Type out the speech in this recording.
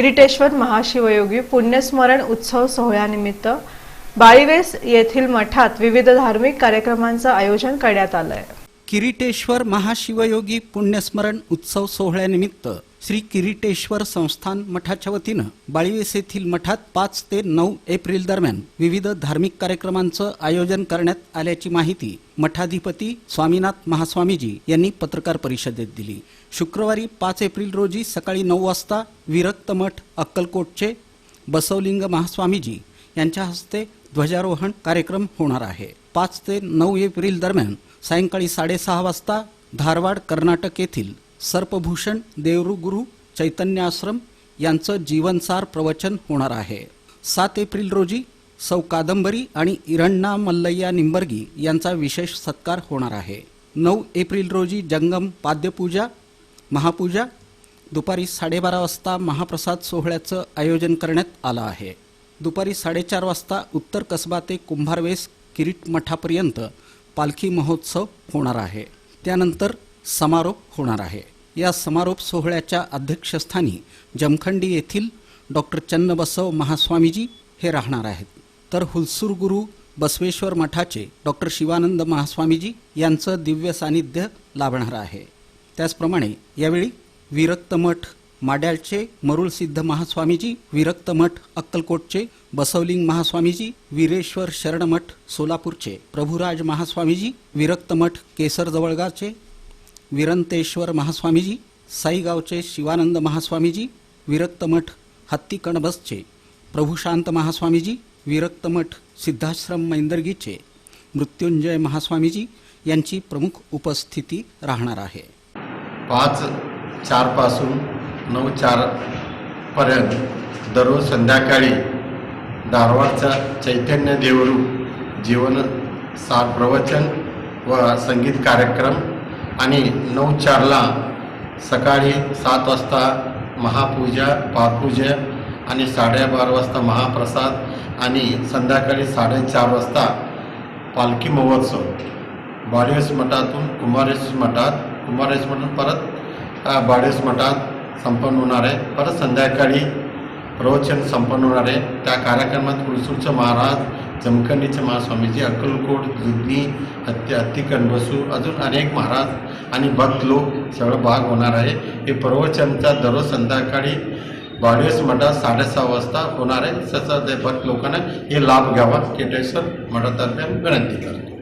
किरीटेश्वर महाशिवयोगी पुण्यस्मरण उत्सव सोहळ्यानिमित्त बाळीवेस येथील मठात विविध धार्मिक कार्यक्रमांचं आयोजन करण्यात आलं आहे किरीटेश्वर महाशिवयोगी पुण्यस्मरण उत्सव सोहळ्यानिमित्त श्री किरीटेश्वर संस्थान मठाच्या वतीनं बाळीवेस येथील मठात पाच ते नऊ एप्रिल दरम्यान विविध धार्मिक कार्यक्रमांचं आयोजन करण्यात आल्याची माहिती मठाधिपती स्वामीनाथ महास्वामीजी यांनी पत्रकार परिषदेत दिली. शुक्रवारी पाच एप्रिल रोजी सकाळी नऊ वाजता विरक्त मठ अक्कलकोटचे बसवलिंग महास्वामीजी यांच्या हस्ते ध्वजारोहण कार्यक्रम होणार आहे. पाच ते नऊ एप्रिल दरम्यान सायंकाळी साडेसहा वाजता धारवाड कर्नाटक येथील सर्पभूषण देवरुगुरु चैतन्य आश्रम यांचं जीवनसार प्रवचन होणार आहे. सात एप्रिल रोजी सौ कादंबरी आणि इरण्णा मल्लय्या निंबर्गी यांचा विशेष सत्कार होणार आहे. नऊ एप्रिल रोजी जंगम पाद्यपूजा महापूजा दुपारी साडेबारा वाजता महाप्रसाद सोहळ्याचं आयोजन करण्यात आलं आहे. दुपारी साडेचार वाजता उत्तर कसबा ते कुंभारवेस किरीट मठापर्यंत पालखी महोत्सव होणार आहे. त्यानंतर समारोप होणार आहे. या समारोप सोहळ्याच्या अध्यक्षस्थानी जमखंडी येथील डॉक्टर चन्नबसव महास्वामीजी हे राहणार आहेत. तर हुलसूर गुरु बसवेश्वर मठाचे डॉक्टर शिवानंद महास्वामीजी यांचं दिव्य सानिध्य लाभणार आहे. त्याचप्रमाणे यावेळी विरक्त मठ माड्याळचे मरुळसिद्ध महास्वामीजी विरक्त मठ अक्कलकोटचे बसवलिंग महास्वामीजी वीरेश्वर शरणमठ सोलापूरचे प्रभुराज महास्वामीजी विरक्त मठ केसर जवळगावचे विरंतेश्वर महास्वामीजी साईगावचे शिवानंद महास्वामीजी विरक्त मठ हत्तीकणबसचे प्रभुशांत महास्वामीजी विरक्त मठ सिद्धाश्रम मैंदर्गीचे मृत्युंजय महास्वामीजी यांची प्रमुख उपस्थिती राहणार आहे. पाच चारपासून नऊ चारपर्यंत दररोज संध्याकाळी धारवाडचा चैतन्य देवरू जीवन सार प्रवचन व संगीत कार्यक्रम आणि नऊ चारला सकाळी सात वाजता महापूजा पापूजा आणि साडेबारा वाजता महाप्रसाद आणि संध्याकाळी साडेचार वाजता पालखी महोत्सव. बाळेस मठातून कुमारेश मठात कुमारेश मठात परत बाळेस मठात संपन्न होणार आहे. परत संध्याकाळी प्रवचन संपन्न होणार आहे. त्या कार्यक्रमात कुळसूरचे महाराज जमखंडीचे महास्वामीजी अक्कलकोट जुदनी हत्ती हत्तीकण बसू अजून अनेक महाराज आणि भक्त लोक सगळं भाग होणार आहे. हे प्रवचनचा दररोज संध्याकाळी बाळेस मठात साडेसहा वाजता होणार आहे. तसं ते भक्त लोकांना हे लाभ घ्यावा. केटेश्वर मठातर्फे विनंती करतो.